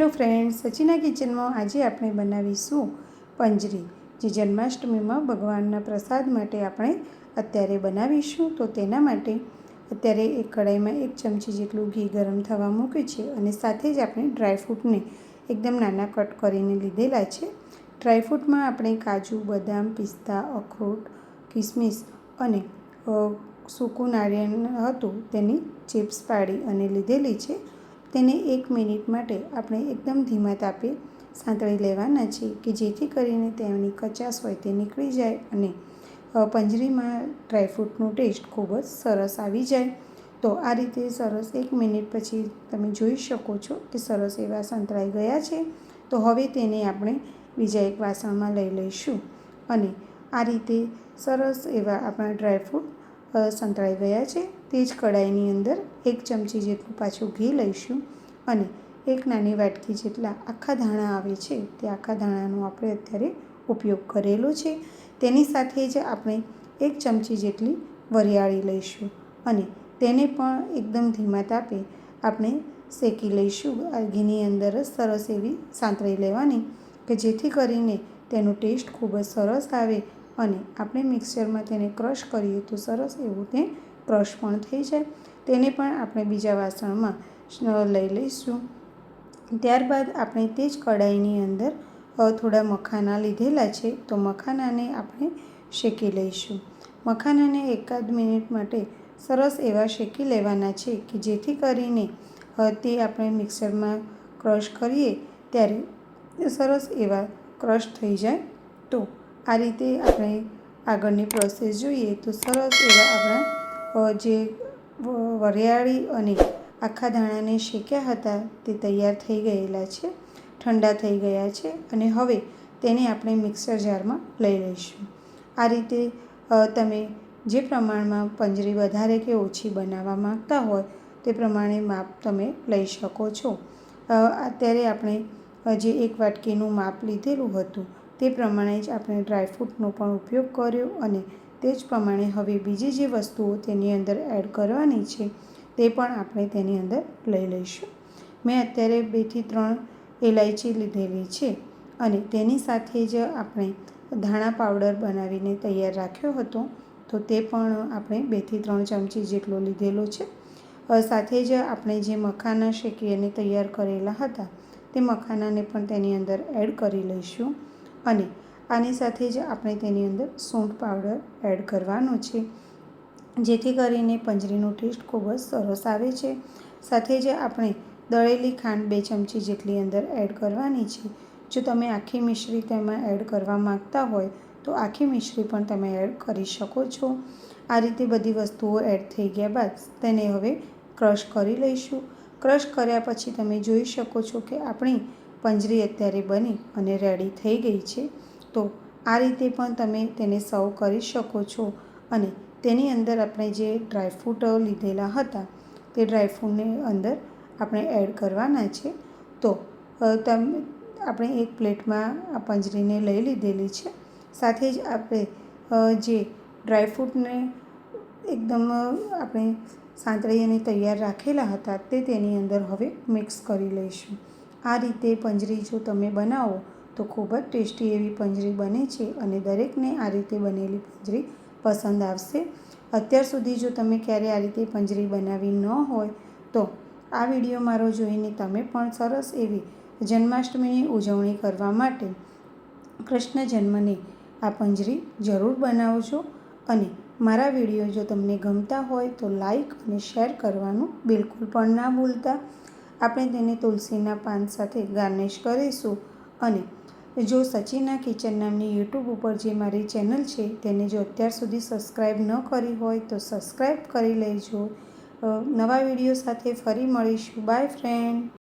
Hello friends, સચિના કિચનમાં આજે આપણે બનાવીશું પંજરી, જે જન્માષ્ટમીમાં ભગવાનના પ્રસાદ માટે આપણે અત્યારે બનાવીશું. તો તેના માટે અત્યારે એક કઢાઈમાં એક ચમચી જેટલું ઘી ગરમ થવા મૂક્યું છે અને સાથે જ આપણે ડ્રાયફ્રૂટને એકદમ નાના કટ કરીને લીધેલા છે. ડ્રાયફ્રૂટમાં આપણે કાજુ, બદામ, પિસ્તા, અખરોટ, કિસમિસ અને સૂકું નારિયેળ હતું તેની ચિપ્સ પાડી અને લીધેલી છે. તેને એક મિનિટ માટે આપણે એકદમ ધીમા તાપે સાંતળી લેવાના છે કે જેથી કરીને તેની કચાશ હોય તે નીકળી જાય અને પંજરીમાં ડ્રાયફ્રૂટનું ટેસ્ટ ખૂબ જ સરસ આવી જાય. તો આ રીતે સરસ એક મિનિટ પછી તમે જોઈ શકો છો કે સરસ એવા સંતળાઈ ગયા છે. તો હવે તેને આપણે બીજા એક વાસણમાં લઈ લઈશું. અને આ રીતે સરસ એવા આપણા ડ્રાયફ્રૂટ સંતળાઈ ગયા છે. તે જ કઢાઈની અંદર એક ચમચી જેટલું પાછું ઘી લઈશું અને એક નાની વાટકી જેટલા આખા ધાણા આવે છે, તે આખા ધાણાનો આપણે અત્યારે ઉપયોગ કરેલો છે. તેની સાથે જ આપણે એક ચમચી જેટલી વરિયાળી લઈશું અને તેને પણ એકદમ ધીમા તાપે આપણે શેકી લઈશું. આ ઘીની અંદર જ સરસ એવી સાંતળી લેવાની કે જેથી કરીને તેનો ટેસ્ટ ખૂબ જ સરસ આવે અને આપણે મિક્સરમાં તેને ક્રશ કરીએ તો સરસ એવું તે ક્રશ પણ થઈ જાય. તેને પણ આપણે બીજા વાસણમાં લઈ લઈશું. ત્યારબાદ આપણે તે જ કઢાઈની અંદર થોડા મખાના લીધેલા છે તો મખાનાને આપણે શેકી લઈશું. મખાનાને એકાદ મિનિટ માટે સરસ એવા શેકી લેવાના છે કે જેથી કરીને તે આપણે મિક્સરમાં ક્રશ કરીએ ત્યારે સરસ એવા ક્રશ થઈ જાય તો આ રીતે આપણે આગળની પ્રોસેસ જોઈએ તો સરસ એવા આપણા જે વરિયાળી અને આખા ધાણાને શેક્યા હતા તે તૈયાર થઈ ગયેલા છે, ઠંડા થઈ ગયા છે અને હવે તેને આપણે મિક્સર જારમાં લઈ લઈશું. આ રીતે તમે જે પ્રમાણમાં પંજરી વધારે કે ઓછી બનાવવા માંગતા હોય તે પ્રમાણે માપ તમે લઈ શકો છો. અત્યારે આપણે જે એક વાટકીનું માપ લીધેલું હતું તે પ્રમાણે જ આપણે ડ્રાયફ્રૂટનો પણ ઉપયોગ કર્યો અને તે જ પ્રમાણે હવે બીજી જે વસ્તુઓ તેની અંદર એડ કરવાની છે તે પણ આપણે તેની અંદર લઈ લઈશું. મેં અત્યારે બેથી ત્રણ ઇલાયચી લીધેલી છે અને તેની સાથે જ આપણે ધાણા પાવડર બનાવીને તૈયાર રાખ્યો હતો તો તે પણ આપણે બેથી ત્રણ ચમચી જેટલો લીધેલો છે. સાથે જ આપણે જે મખાના શેકી અને તૈયાર કરેલા હતા તે મખાનાને પણ તેની અંદર એડ કરી લઈશું. અને આની સાથે જ આપણે તેની અંદર સૂંઠ પાવડર એડ કરવાનો છે. જેથી કરીને પંજરીનો ટેસ્ટ ખૂબ જ સરસ આવે છે. સાથે જ આપણે દળેલી ખાંડ બે ચમચી જેટલી અંદર એડ કરવાની છે. જો તમે આખી મિશ્રી તેમાં એડ કરવા માંગતા હોય તો આખી મિશ્રી પણ તમે એડ કરી શકો છો. આ રીતે બધી વસ્તુઓ એડ થઈ ગયા બાદ તેને હવે ક્રશ કરી લઈશું. ક્રશ કર્યા પછી તમે જોઈ શકો છો કે આપણી પંજરી અત્યારે બની અને રેડી થઈ ગઈ છે. તો આ રીતે પણ તમે તેને સર્વ કરી શકો છો. અને તેની અંદર આપણે જે ડ્રાયફ્રૂટ લીધેલા હતા, તે ડ્રાયફ્રૂટની અંદર આપણે એડ કરવાના છે. તો તમે, આપણે એક પ્લેટમાં આ પંજરીને લઈ લીધેલી છે. સાથે જ આપણે જે ડ્રાયફ્રૂટને એકદમ આપણે સાંતળી અને તૈયાર રાખેલા હતા, તે તેની અંદર હવે મિક્સ કરી લઈશું. આ રીતે પંજરી જો તમે બનાવો, તો ખૂબ જ ટેસ્ટી એવી પંજરી બને છે અને દરેકને આ રીતે બનેલી પંજરી પસંદ આવશે. અત્યાર સુધી જો તમે ક્યારે આ રીતે પંજરી બનાવી ન હોય, તો આ વીડિયો મારો જોઈને તમે પણ સરસ એવી જન્માષ્ટમીની ઉજવણી કરવા માટે કૃષ્ણ જન્મની આ પંજરી જરૂર બનાવજો અને મારા વીડિયો જો તમને ગમતા હોય, તો લાઈક અને શેર કરવાનું બિલકુલ પણ ના ભૂલતા. આપણે તેને તુલસીના પાન સાથે ગાર્નિશ કરીશું અને જો સચિના કિચન નામની યુટ્યુબ ઉપર જે મારી ચેનલ છે તેને જો અત્યાર સુધી સબસ્ક્રાઈબ ન કરી હોય તો સબસ્ક્રાઈબ કરી લેજો. નવા વીડિયો સાથે ફરી મળીશું. Bye friend.